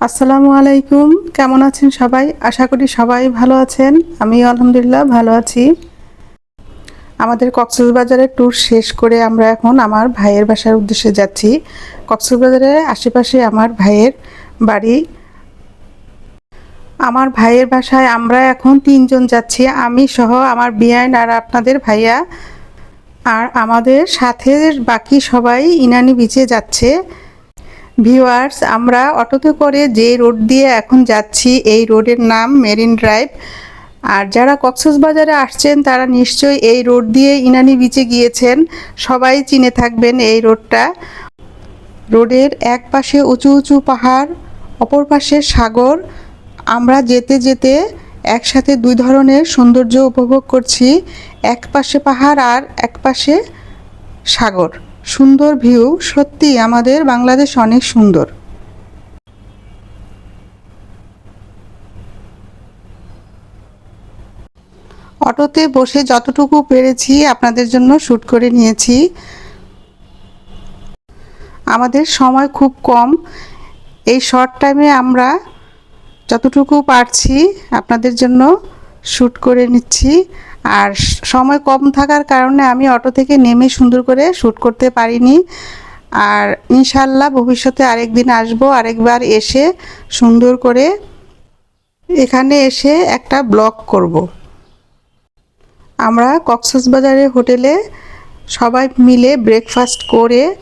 আসসালামু আলাইকুম। কেমন আছেন সবাই? আশা করি সবাই ভালো আছেন। আমি আলহামদুলিল্লাহ ভালো আছি। আমাদের কক্সবাজারের ট্যুর শেষ করে আমরা এখন আমার ভাইয়ের বাসার উদ্দেশ্যে যাচ্ছি। কক্সবাজারের আশেপাশে আমার ভাইয়ের বাড়ি। আমার ভাইয়ের বাসায় আমরা এখন তিনজন যাচ্ছি। আমি সহ আমার বিয়ান আর আপনাদের ভাইয়া। আর আমাদের সাথে বাকি সবাই ইনানি বিচে যাচ্ছে। ভিউয়ার্স, আমরা অটোতে করে যে রোড দিয়ে এখন যাচ্ছি, এই রোডের নাম মেরিন ড্রাইভ। আর যারা কক্সবাজারে আসছেন, তারা নিশ্চয়ই এই রোড দিয়ে ইনানি বিচে গিয়েছেন। সবাই চিনে থাকবেন এই রোডটা। রোডের এক পাশে উঁচু উঁচু পাহাড়, অপর পাশে সাগর। আমরা যেতে যেতে একসাথে দুই ধরনের সৌন্দর্য উপভোগ করছি, এক পাশে পাহাড় আর এক পাশে সাগর। সুন্দর ভিউ সত্যি আমাদের বাংলাদেশ অনেক সুন্দর। অটোতে বসে যতটুকু পেরেছি আপনাদের জন্য শ্যুট করে নিয়েছি। আমাদের সময় খুব কম। এই শর্ট টাইমে আমরা যতটুকু পারছি আপনাদের জন্য শ্যুট করে নিচ্ছি। আর সময় কম থাকার কারণে আমি অটো থেকে নেমে সুন্দর করে শ্যুট করতে পারিনি আর ইনশাল্লাহ ভবিষ্যতে আরেক দিন আসব, আরেকবার এসে সুন্দর করে এখানে এসে একটা ব্লগ করব। আমরা কক্সবাজারের হোটেলে সবাই মিলে ব্রেকফাস্ট করে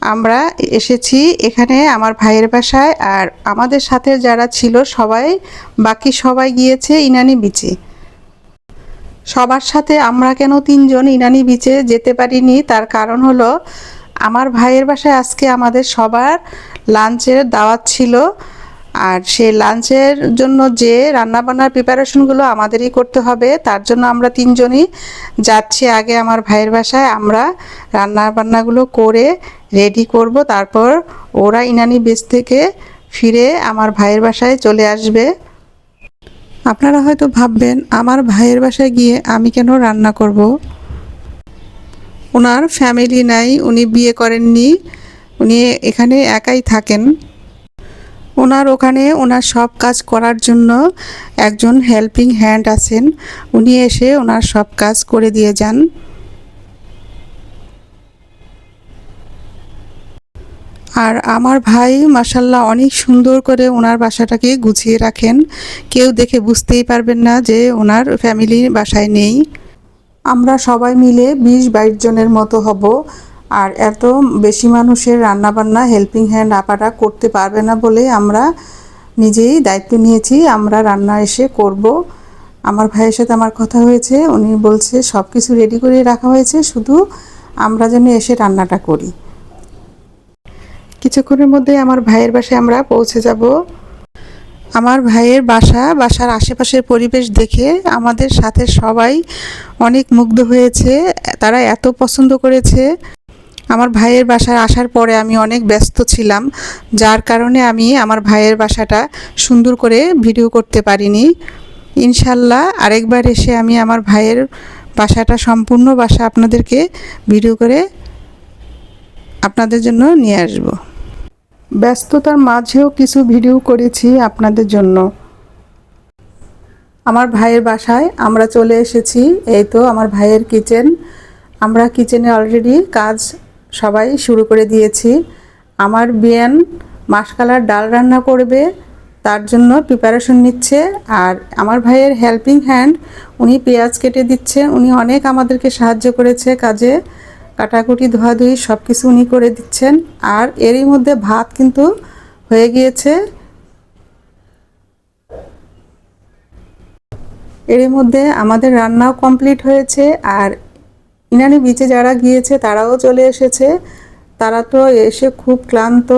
আমরা এসেছি এখানে আমার ভাইয়ের বাসায় আর আমাদের সাথে যারা ছিল সবাই, বাকি সবাই গিয়েছে ইনানি বিচে সবার সাথে আমরা কেন তিনজন ইনানি বিচে যেতে পারিনি? তার কারণ হলো, আমার ভাইয়ের বাসায় আজকে আমাদের সবার লাঞ্চের দাওয়াত ছিল। আর সেই লাঞ্চের জন্য যে রান্নাবান্নার প্রিপারেশনগুলো আমাদেরই করতে হবে, তার জন্য আমরা তিনজনই যাচ্ছি আগে আমার ভাইয়ের বাসায়। আমরা রান্নাবান্নাগুলো করে রেডি করব, তারপর ওরা ইনানি বেচ থেকে ফিরে আমার ভাইয়ের বাসায় চলে আসবে। আপনারা হয়তো ভাববেন, আমার ভাইয়ের বাসায় গিয়ে আমি কেন রান্না করব? ওনার ফ্যামিলি নাই, উনি বিয়ে করেননি, উনি এখানে একাই থাকেন। ওনার ওখানে ওনার সব কাজ করার জন্য একজন হেল্পিং হ্যান্ড আছেন। উনি এসে ওনার সব কাজ করে দিয়ে যান। আর আমার ভাই মাসাল্লাহ অনেক সুন্দর করে ওনার বাসাটাকে গুছিয়ে রাখেন। কেউ দেখে বুঝতেই পারবেন না যে ওনার ফ্যামিলি বাসায় নেই। আমরা সবাই মিলে বিশ বাইশ জনের মতো হব। আর এত বেশি মানুষের রান্নাবান্না হেল্পিং হ্যান্ড আপারা করতে পারবে না বলে আমরা নিজেই দায়িত্ব নিয়েছি। আমরা রান্না এসে করব। আমার ভাইয়ের সাথে আমার কথা হয়েছে। উনি বলছে সব কিছু রেডি করে রাখা হয়েছে। শুধু আমরা যেন এসে রান্নাটা করি। কিছুক্ষণের মধ্যে আমার ভাইয়ের বাসায় আমরা পৌঁছে যাব। আমার ভাইয়ের বাসা, বাসার আশেপাশের পরিবেশ দেখে আমাদের সাথে সবাই অনেক মুগ্ধ হয়েছে, তারা এত পছন্দ করেছে। আমার ভাইয়ের বাসায় আসার পরে আমি অনেক ব্যস্ত ছিলাম, যার কারণে আমি আমার ভাইয়ের বাসাটা সুন্দর করে ভিডিও করতে পারিনি। ইনশাল্লাহ আরেকবার এসে আমি আমার ভাইয়ের বাসাটা সম্পূর্ণ বাসা আপনাদেরকে ভিডিও করে আপনাদের জন্য নিয়ে আসব। ব্যস্ততার মাঝেও কিছু ভিডিও করেছি আপনাদের জন্য। আমার ভাইয়ের বাসায় আমরা চলে এসেছি। এই তো আমার ভাইয়ের কিচেন আমরা কিচেনে অলরেডি কাজ সবাই শুরু করে দিয়েছি। আমার বিয়ান মাসকালার ডাল রান্না করবে, তার জন্য প্রিপারেশন নিচ্ছে আর আমার ভাইয়ের হেল্পিং হ্যান্ড উনি পেঁয়াজ কেটে দিচ্ছে। উনি অনেক আমাদেরকে সাহায্য করেছে কাজে। কাটাকুটি, ধোয়াধুয়ি সব কিছু উনি করে দিচ্ছেন। আর এরই মধ্যে ভাত কিন্তু হয়ে গিয়েছে। এর মধ্যে আমাদের রান্নাও কমপ্লিট হয়েছে। আর ইনানি বিচে যারা গিয়েছে, তারাও চলে এসেছে। তারা তো এসে খুব ক্লান্ত।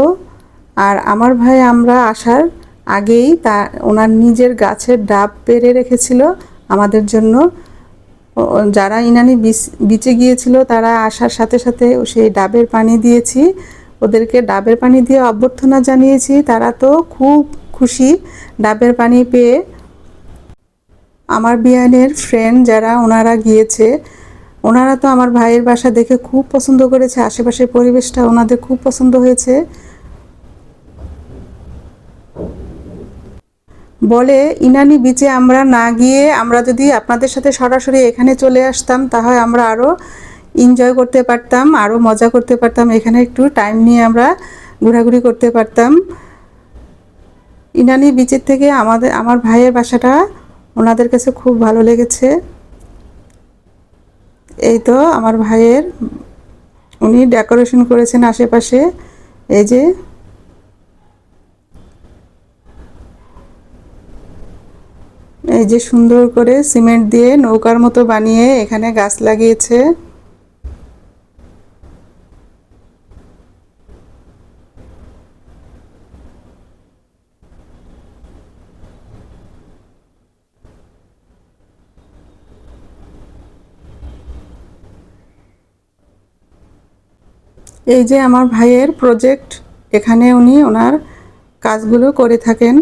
আর আমার ভাই আমরা আসার আগেই তা, ওনার নিজের গাছের ডাব পেরে রেখেছিল আমাদের জন্য। যারা ইনানি বিচে গিয়েছিল, তারা আসার সাথে সাথে সেই ডাবের পানি দিয়েছি। ওদেরকে ডাবের পানি দিয়ে অভ্যর্থনা জানিয়েছি। তারা তো খুব খুশি ডাবের পানি পেয়ে। আমার বিয়ানের ফ্রেন্ড যারা, ওনারা গিয়েছে। ওনারা তো আমার ভাইয়ের বাসা দেখে খুব পছন্দ করেছে। আশেপাশের পরিবেশটা ওনাদের খুব পছন্দ হয়েছে। বলে, ইনানি বিচে আমরা না গিয়ে আমরা যদি আপনাদের সাথে সরাসরি এখানে চলে আসতাম, তাহলে আমরা আরও এনজয় করতে পারতাম আরও মজা করতে পারতাম। এখানে একটু টাইম নিয়ে আমরা ঘোরাঘুরি করতে পারতাম। ইনানি বিচের থেকে আমাদের, আমার ভাইয়ের বাসাটা ওনাদের কাছে খুব ভালো লেগেছে। এই তো আমার ভাইয়ের, উনি ডেকোরেশন করেছেন আশেপাশে। এই যে এই যে সুন্দর করে সিমেন্ট দিয়ে নৌকার মতো বানিয়ে এখানে গাছ লাগিয়েছে। এই যে আমার ভাইয়ের প্রজেক্ট এখানে উনি ওনার কাজগুলো করে থাকেন।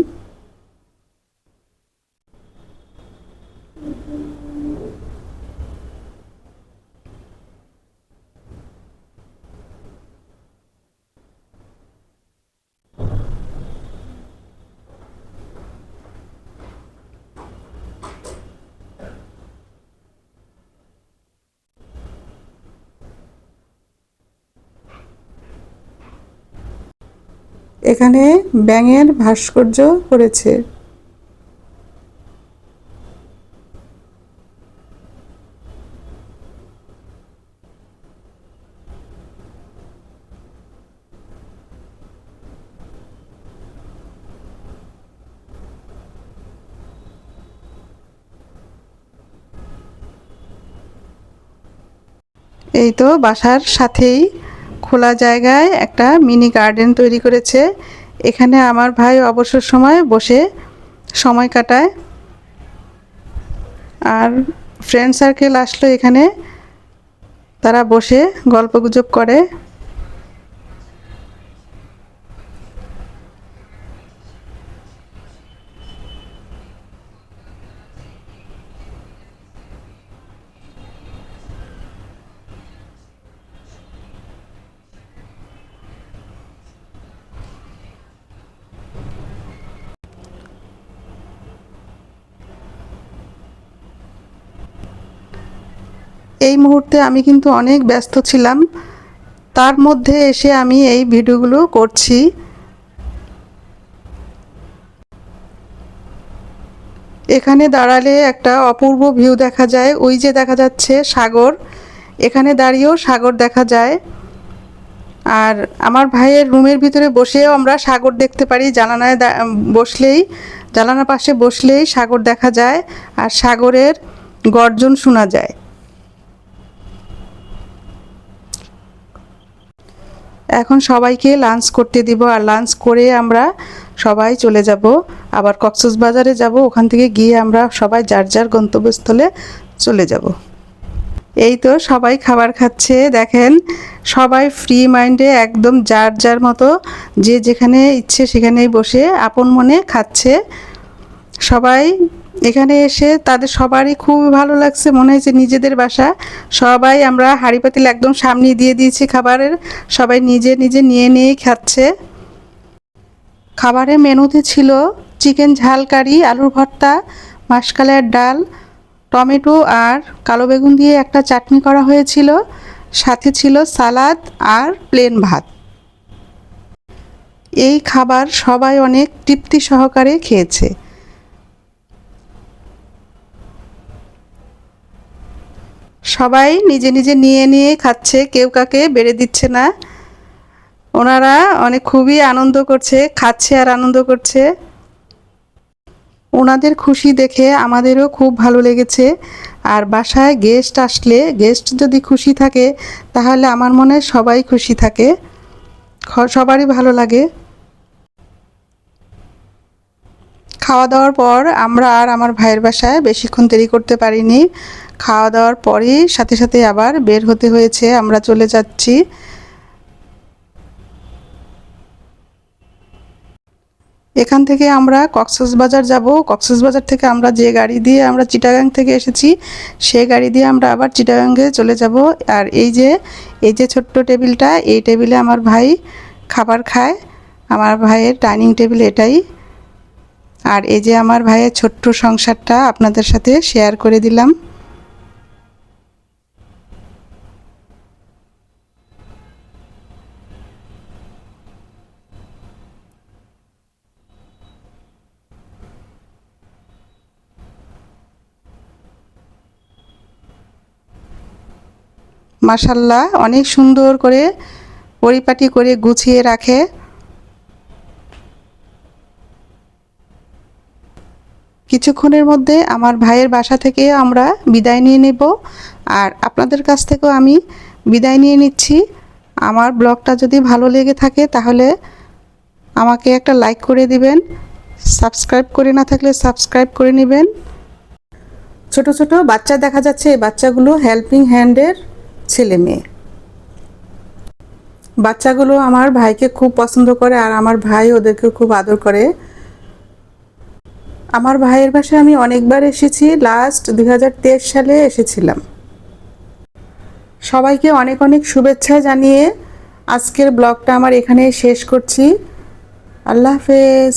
এখানে ব্যাঙের ভাস্কর্য করেছে এই তো বাসার সাথেই খোলা জায়গায় একটা মিনি গার্ডেন তৈরি করেছে। এখানে আমার ভাই অবসর সময় বসে সময় কাটায়। আর ফ্রেন্ড সার্কেল আসলো এখানে। তারা বসে গল্পগুজব করে। এই মুহূর্তে আমি কিন্তু অনেক ব্যস্ত ছিলাম। তার মধ্যে এসে আমি এই ভিডিওগুলো করছি। এখানে দাঁড়ালে একটা অপূর্ব ভিউ দেখা যায়। ওই যে দেখা যাচ্ছে সাগর। এখানে দাঁড়িয়েও সাগর দেখা যায়। আর আমার ভাইয়ের রুমের ভিতরে বসেও আমরা সাগর দেখতে পারি। জানালায় বসলেই, জানালার পাশে বসলেই সাগর দেখা যায়। আর সাগরের গর্জন শোনা যায়। এখন সবাইকে লাঞ্চ করতে দিব আর লাঞ্চ করে আমরা সবাই চলে যাব। আবার কক্সবাজারে যাব, ওখান থেকে গিয়ে আমরা সবাই যার যার গন্তব্যস্থলে চলে যাব। এই তো সবাই খাবার খাচ্ছে। দেখেন, সবাই ফ্রি মাইন্ডে একদম যার যার মতো, যে যেখানে ইচ্ছে সেখানেই বসে, আপন মনে খাচ্ছে। সবাই এখানে এসে তাদের সবারই খুব ভালো লাগছে। মনে হয়েছে নিজেদের বাসা। সবাই আমরা হাঁড়ি পাতিল একদম সামনে দিয়ে দিয়েছি খাবারের। সবাই নিজে নিজে নিয়ে নিয়েই খাচ্ছে। খাবারের মেনুতে ছিল চিকেন ঝাল কারি, আলুর ভর্তা মাসকালের ডাল, টমেটো আর কালো বেগুন দিয়ে একটা চাটনি করা হয়েছিল। সাথে ছিল সালাদ আর প্লেন ভাত। এই খাবার সবাই অনেক তৃপ্তি সহকারে খেয়েছে। সবাই নিজে নিজে নিয়ে নিয়ে খাচ্ছে, কেউ কাকে বেড়ে দিচ্ছে না। ওনারা অনেক খুবই আনন্দ করছে, খাচ্ছে আর আনন্দ করছে। ওনাদের খুশি দেখে আমাদেরও খুব ভালো লেগেছে। আর বাসায় গেস্ট আসলে গেস্ট যদি খুশি থাকে, তাহলে আমার মনে সবাই খুশি থাকে। সবারই ভালো লাগে। খাওয়া দাওয়ার পর আমরা আর আমার ভাইয়ের বাসায় বেশিক্ষণ দেরি করতে পারিনি। খাওয়া দাওয়ার পরেই সাথে সাথে আবার বের হতে হয়েছে, আমরা চলে যাচ্ছি। এখান থেকে আমরা কক্সবাজার যাব। কক্সবাজার থেকে আমরা যে গাড়ি দিয়ে আমরা চিটাগাং থেকে এসেছি, সে গাড়ি দিয়ে আমরা আবার চিটাগাঙ্গে চলে যাব। আর এই যে এই যে ছোট্ট টেবিলটা, এই টেবিলে আমার ভাই খাবার খায়। আমার ভাইয়ের ডাইনিং টেবিল এটাই। আর এই যে আমার ভাইয়ের ছোট্ট সংসারটা আপনাদের সাথে শেয়ার করে দিলাম। মাসাল্লাহ অনেক সুন্দর করে পরিপাটি করে গুছিয়ে রাখে। কিছুক্ষণের মধ্যে আমার ভাইয়ের বাসা থেকে আমরা বিদায় নিয়ে নেব। আর আপনাদের কাছ থেকেও আমি বিদায় নিয়ে নিচ্ছি। আমার ব্লগটা যদি ভালো লেগে থাকে তাহলে আমাকে একটা লাইক করে দিবেন। সাবস্ক্রাইব করে না থাকলে সাবস্ক্রাইব করে নেবেন। ছোট ছোট বাচ্চা দেখা যাচ্ছে, এই বাচ্চাগুলো হেল্পিং হ্যান্ডের ছেলে মেয়ে। বাচ্চাগুলো আমার ভাইকে খুব পছন্দ করে আর আমার ভাই ওদেরকে খুব আদর করে। আমার ভাইয়ের বাসায় আমি অনেকবার এসেছি লাস্ট দুই হাজার তেইশ সালে এসেছিলাম। সবাইকে অনেক অনেক শুভেচ্ছা জানিয়ে আজকের ব্লগটা আমার এখানে শেষ করছি। আল্লাহ হাফেজ।